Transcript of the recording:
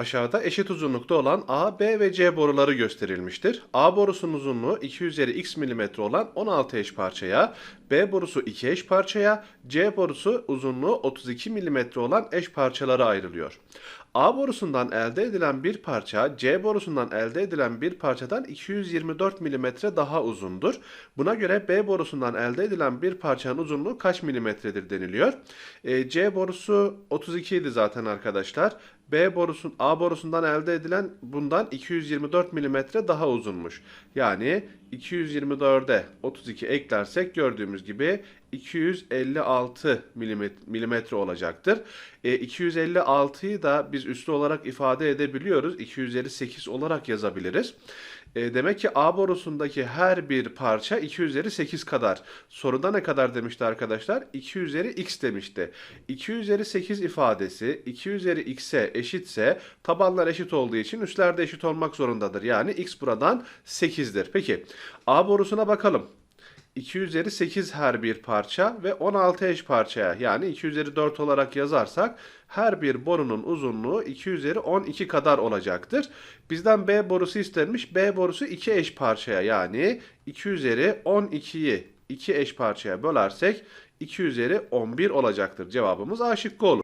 Aşağıda eşit uzunlukta olan A, B ve C boruları gösterilmiştir. A borusunun uzunluğu 2 üzeri x milimetre olan 16 eş parçaya, B borusu 2 eş parçaya, C borusu uzunluğu 32 milimetre olan eş parçalara ayrılıyor. A borusundan elde edilen bir parça, C borusundan elde edilen bir parçadan 224 milimetre daha uzundur. Buna göre B borusundan elde edilen bir parçanın uzunluğu kaç milimetredir deniliyor. E, C borusu 32 idi zaten arkadaşlar. B borusun A borusundan elde edilen bundan 224 milimetre daha uzunmuş. Yani 224'e 32 eklersek gördüğümüz gibi 256 milimet- milimetre olacaktır. E, 256'yı da biz üslü olarak ifade edebiliyoruz. 258 olarak yazabiliriz. E, demek ki A borusundaki her bir parça 2 üzeri 8 kadar. Soruda ne kadar demişti arkadaşlar? 2 üzeri x demişti. 2 üzeri 8 ifadesi 2 üzeri x'e eşitse tabanlar eşit olduğu için üsler de eşit olmak zorundadır. Yani x buradan 8'dir. Peki A borusuna bakalım. 2 üzeri 8 her bir parça ve 16 eş parçaya yani 2 üzeri 4 olarak yazarsak her bir borunun uzunluğu 2 üzeri 12 kadar olacaktır. Bizden B borusu istenmiş. B borusu 2 eş parçaya yani 2 üzeri 12'yi 2 eş parçaya bölersek 2 üzeri 11 olacaktır. Cevabımız A şıkkı olur.